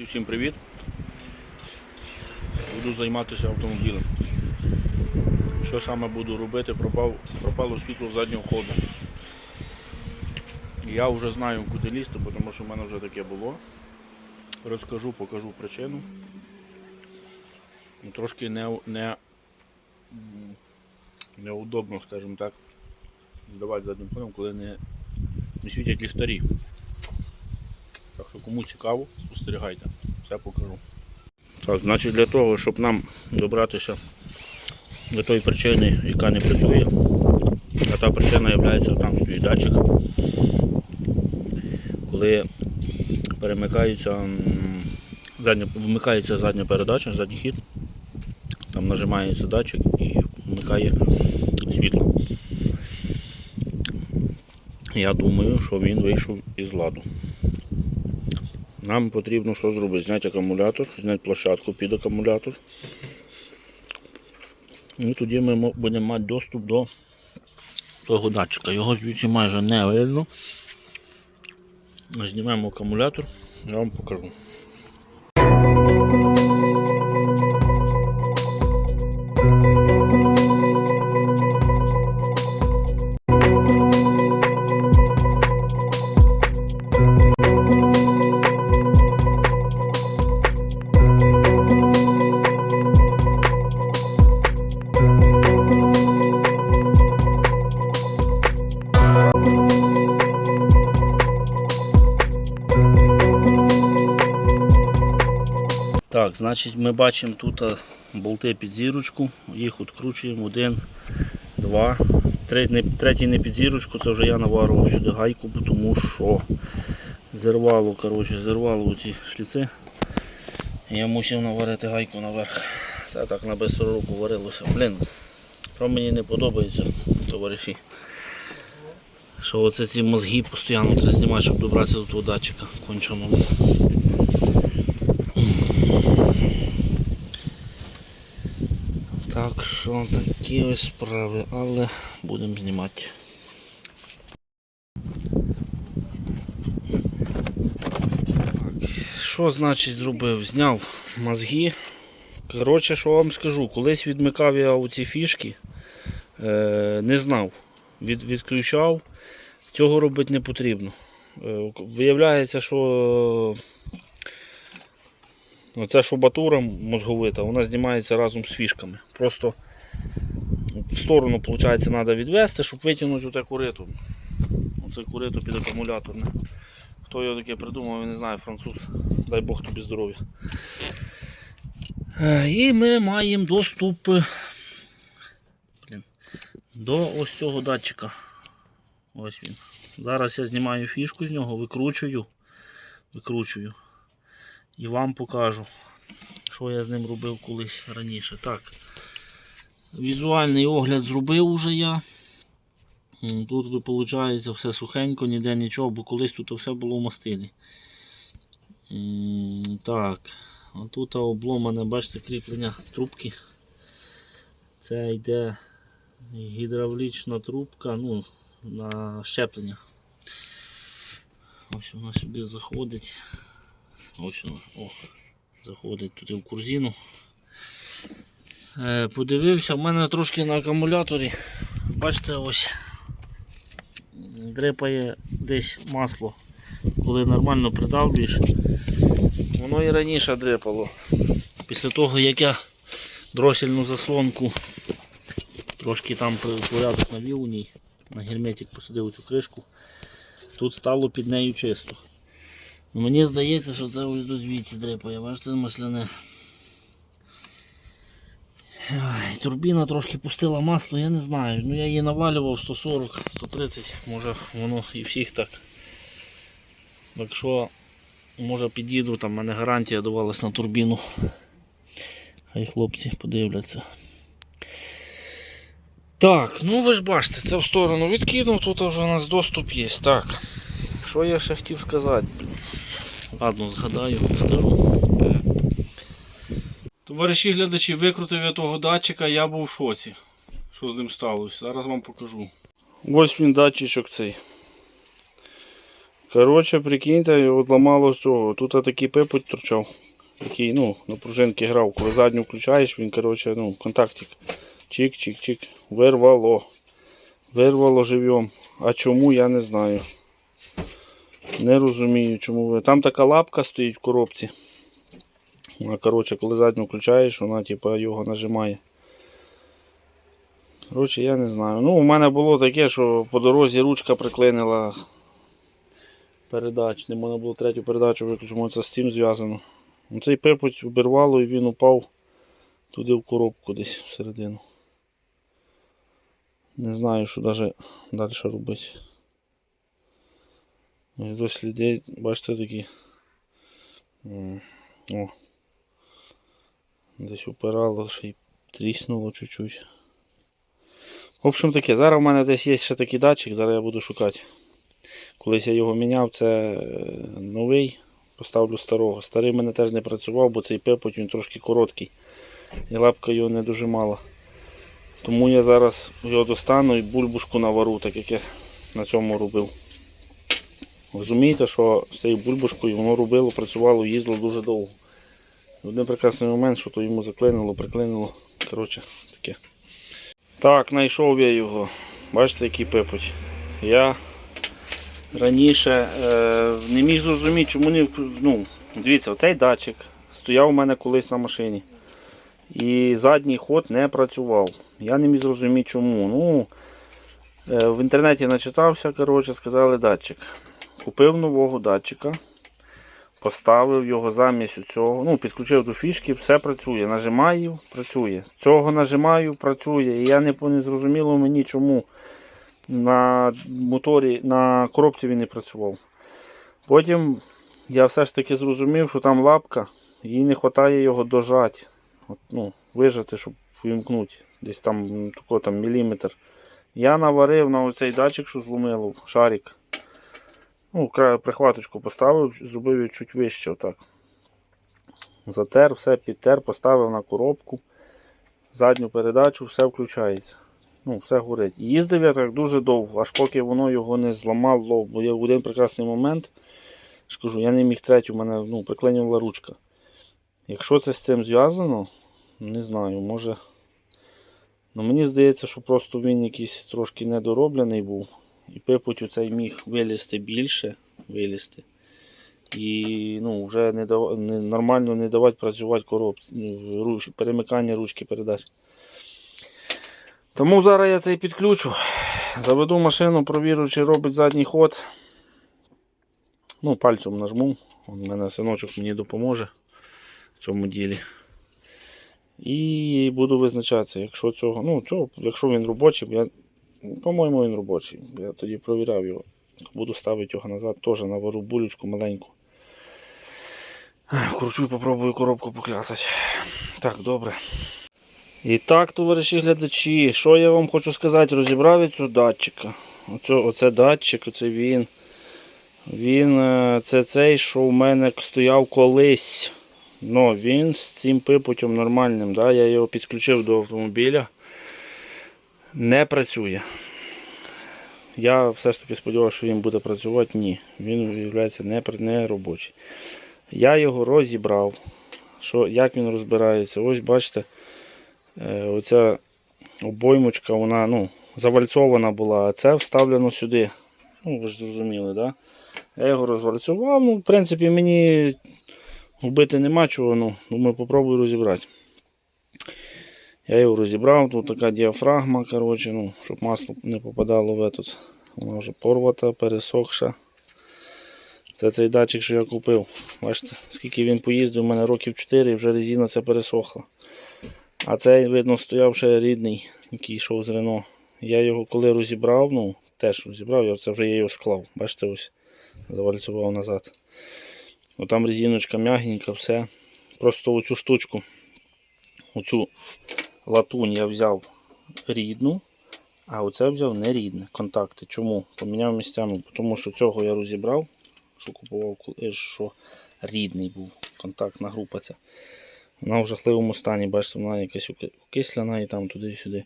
Друзі, всім привіт! Буду займатися автомобілем. Що саме буду робити? Пропав, пропало світло заднього ходу. Я вже знаю, куди лізти, тому що в мене вже таке було. Розкажу, покажу причину. Ну, Трошки не, не, неудобно, скажімо так, здавати заднім ходом, коли не, не світять ліхтарі. Що кому цікаво, спостерігайте, все покажу. Так, значить для того, щоб нам добратися до тої причини, яка не працює, а та причина є, там стоїть датчик, коли перемикається, задня, вмикається задня передача, задній хід, там нажимається датчик і вмикає світло. Я думаю, що він вийшов із ладу. Нам потрібно що зробити? Зняти акумулятор, зняти площадку під акумулятор. І тоді ми будемо мати доступ до того датчика. Його звідси майже не видно. Знімемо акумулятор, я вам покажу. Значить ми бачимо тут болти під зірочку, їх відкручуємо один, два, третій не під зірочку, це вже я наварував сюди гайку, тому що зірвало, коротше, зірвало ці шліци. Я мусив наварити гайку наверх. Це так на бистру руку варилося. Блін, що мені не подобається, товариші. Що оце ці мозги постійно треба знімати, щоб добратися до того датчика конченого. Так що такі ось справи, але будемо знімати. Так, Що значить зробив? Зняв мозги. Коротше, що вам скажу, колись відмикав я оці фішки, е, не знав, від, відключав, цього робити не потрібно. Е, виявляється, що Оця шубатура мозговита, вона знімається разом з фішками. Просто в сторону виходить, треба відвести, щоб витягнути оте куриту. Оце куриту під акумуляторне. Хто його таке придумав, я не знаю, француз. Дай Бог тобі здоров'я. Е, І ми маємо доступ е, до ось цього датчика. Ось він. Зараз я знімаю фішку з нього, викручую. Викручую і вам покажу, що я з ним робив колись раніше. Так, Візуальний огляд зробив уже я. Тут виходить все сухенько, ніде нічого, бо колись тут все було в мастилі. Так, а тут обломане, бачите, кріплення трубки. Це йде гідравлічна трубка ну, на щеплення. Ось вона сюди заходить. Ось о, заходить туди в корзину. Е, подивився, в мене трошки на акумуляторі. Бачите, ось дрипає десь масло. Коли нормально придавлюєш, воно і раніше дрипало. Після того, як я дросільну заслонку трошки там порядок навів у ній, на герметик посадив цю кришку, тут стало під нею чисто. Мені здається, що це ось до звідси дрипає, бачите, масляне. Ай, турбіна трошки пустила масло, я не знаю. Ну я її навалював 140, 130, може воно і всіх так. Так що, може під'їду, там в мене гарантія давалась на турбіну. Хай хлопці подивляться. Так, ну ви ж бачите, це в сторону відкинув, тут вже у нас доступ є. Так. Що я ще хотів сказати? Ладно, згадаю, скажу. Товариші глядачі, викрутив я того датчика, я був в шоці. Що з ним сталося? Зараз вам покажу. Ось він датчичок цей. Коротше, прикиньте, ламало з цього. Тут такий пипуть торчав, який ну, на пружинки грав. Коли задню включаєш, він коротше, ну, контактик. Чик-чик-чик. Вирвало. Вирвало живьом. А чому я не знаю. Не розумію, чому ви. Там така лапка стоїть в коробці. Вона, коротше, коли задню включаєш, вона типа його нажимає. Коротше, я не знаю. Ну, у мене було таке, що по дорозі ручка приклинила передач. Не можна було третю передачу виключити, це з цим зв'язано. Ну, Цей пипуть обірвало і він упав туди в коробку десь всередину. Не знаю, що навіть далі робити. Ось до слідей, бачите такі. О. Десь упирало, ще й тріснуло чуть-чуть. В общем таке, зараз в мене десь є ще такий датчик, зараз я буду шукати. Колись я його міняв, це е, новий, поставлю старого. Старий мене теж не працював, бо цей пепоть він трошки короткий. І лапка його не дуже мала. Тому я зараз його достану і бульбушку навару, так як я на цьому робив. Розумієте, що з цією бульбушкою воно робило, працювало, їздило дуже довго. В один прекрасний момент, що то йому заклинило, приклинило. Коротше, таке. Так, знайшов я його. Бачите, який пепуть. Я раніше е, не міг зрозуміти, чому не ну, Дивіться, оцей датчик стояв у мене колись на машині. І задній ход не працював. Я не міг зрозуміти чому. Ну, е, в інтернеті начитався, коротше, сказали датчик. Купив нового датчика, поставив його замість цього, ну, підключив до фішки, все працює. Нажимаю, працює. Цього нажимаю, працює. І я не, не зрозуміло мені, чому на моторі, на коробці він не працював. Потім я все ж таки зрозумів, що там лапка, їй не вистачає його дожати. От, ну, вижати, щоб вимкнути. Десь там, тако, там міліметр. Я наварив на оцей датчик, що зломило, шарик. Ну, прихваточку поставив, зробив її чуть вище. Отак. Затер, все підтер, поставив на коробку. Задню передачу, все включається. Ну, все горить. Їздив я так дуже довго, аж поки воно його не зламало, бо я в один прекрасний момент, скажу, я не міг третю, у мене ну, приклинювала ручка. Якщо це з цим зв'язано, не знаю, може. Ну, мені здається, що просто він якийсь трошки недороблений був. І пипуть оцей міг вилізти більше, вилізти. І ну, вже не дав... не, нормально не давати працювати коробці, ну, руч... перемикання ручки передач. Тому зараз я цей підключу. Заведу машину, провірю, чи робить задній ход. Ну, пальцем нажму. У мене синочок мені допоможе в цьому ділі. І буду визначатися, якщо цього, ну, цього, якщо він робочий, я, по-моєму, він робочий. Я тоді провіряв його. Буду ставити його назад, теж навару булючку маленьку. Вкручу попробую коробку поклясати. Так, добре. І так, товариші глядачі, що я вам хочу сказати, розібрав я цього датчика. Оце, оце датчик, оце він. Він е, це цей, що у мене стояв колись. Ну, він з цим пипутем нормальним. Да? Я його підключив до автомобіля. Не працює. Я все ж таки сподівався, що він буде працювати. Ні. Він виявляється не, не робочий. Я його розібрав. Що, як він розбирається? Ось бачите, е, оця обоймочка, вона ну, завальцована була, а це вставлено сюди. Ну, ви ж зрозуміли. Да? Я його розвальцював. Ну, в принципі, мені Губити нема чого, ну, думаю, попробую розібрати. Я його розібрав, тут така діафрагма, коротше, ну, щоб масло не попадало в этот. Вона вже порвата, пересохша. Це цей датчик, що я купив. Бачите, скільки він поїздив, у мене років 4 і вже резина ця пересохла. А цей, видно, стояв ще рідний, який йшов з Рено. Я його коли розібрав, ну, теж розібрав, я це вже я його склав. Бачите, ось завальцював назад. Ну, там резиночка м'ягенька, все. Просто оцю штучку, оцю латунь я взяв рідну, а оце взяв нерідне. Контакти. Чому? Поміняв місцями, тому що цього я розібрав, що купував, що рідний був контактна група ця. Вона в жахливому стані, бачите, вона якась окисляна і там туди-сюди.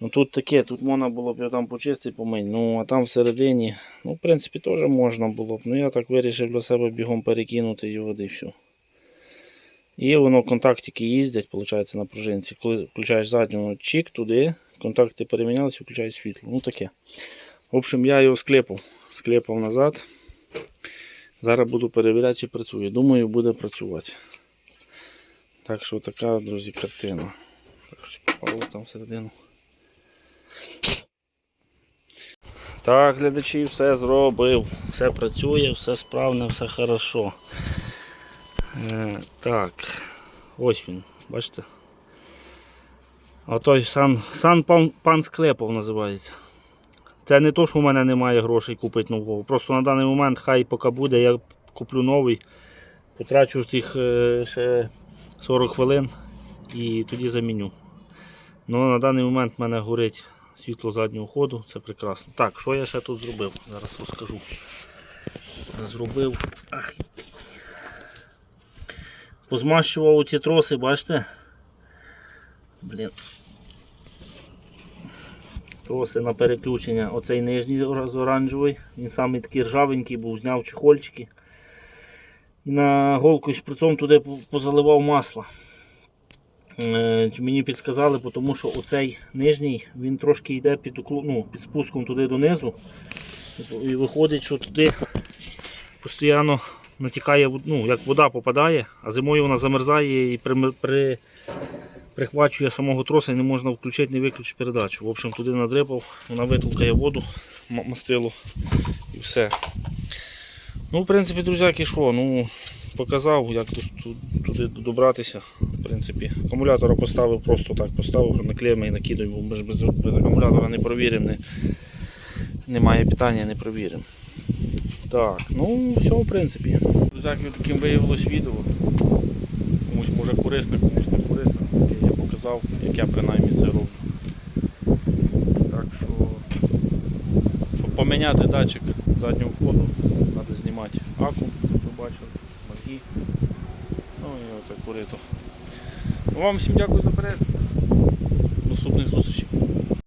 Ну тут таке, тут можна було б там почистити, помити. Ну а там всередині, ну в принципі теж можна було б. Ну я так вирішив для себе бігом перекинути його і все. І воно контактики їздять, виходить, на пружинці. Коли включаєш задню, чик туди, контакти перемінялися, включаєш світло. Ну таке. В общем, я його склепав. Склепав назад. Зараз буду перевіряти, чи працює. Думаю, буде працювати. Так що така, друзі, картина. Так що попало там всередину. Так, глядачі, все зробив. Все працює, все справне, все хорошо. Е, так, ось він, бачите? А той сан, сан пан, пан Склепов називається. Це не то, що в мене немає грошей купити нового. Просто на даний момент хай поки буде, я куплю новий, потрачу тих е, ще 40 хвилин і тоді заміню. Ну на даний момент в мене горить світло заднього ходу, це прекрасно. Так, що я ще тут зробив? Зараз розкажу. Зробив. Ах. Позмащував ці троси, бачите? Блін. Троси на переключення. Оцей нижній з оранжевий. Він самий такий ржавенький був, зняв чехольчики. І на голку шприцом туди позаливав масло. Е, Мені підсказали, тому що оцей нижній він трошки йде під, ну, під спуском туди донизу. І виходить, що туди постійно натікає, ну, як вода попадає, а зимою вона замерзає і при, при, прихвачує самого троса і не можна включити, не виключити передачу. В общем, туди надрипав, вона витолкає воду, мастило і все. Ну, в принципі, друзяки, що, ну, показав, як туди добратися. В принципі, акумулятора поставив, просто так поставив, наклеїмо і накидаю, бо ми ж без, без акумулятора не провіримо, не, немає питання, не провіримо. Так, ну все, в принципі. Друзяки, таким виявилось відео. Комусь може корисне, комусь не корисне. Я показав, як я принаймні це роблю. Так що, щоб поміняти датчик заднього входу, треба знімати акум, як ви бачили, мозги. Ну і отак корито. Ну, вам всім дякую за перегляд.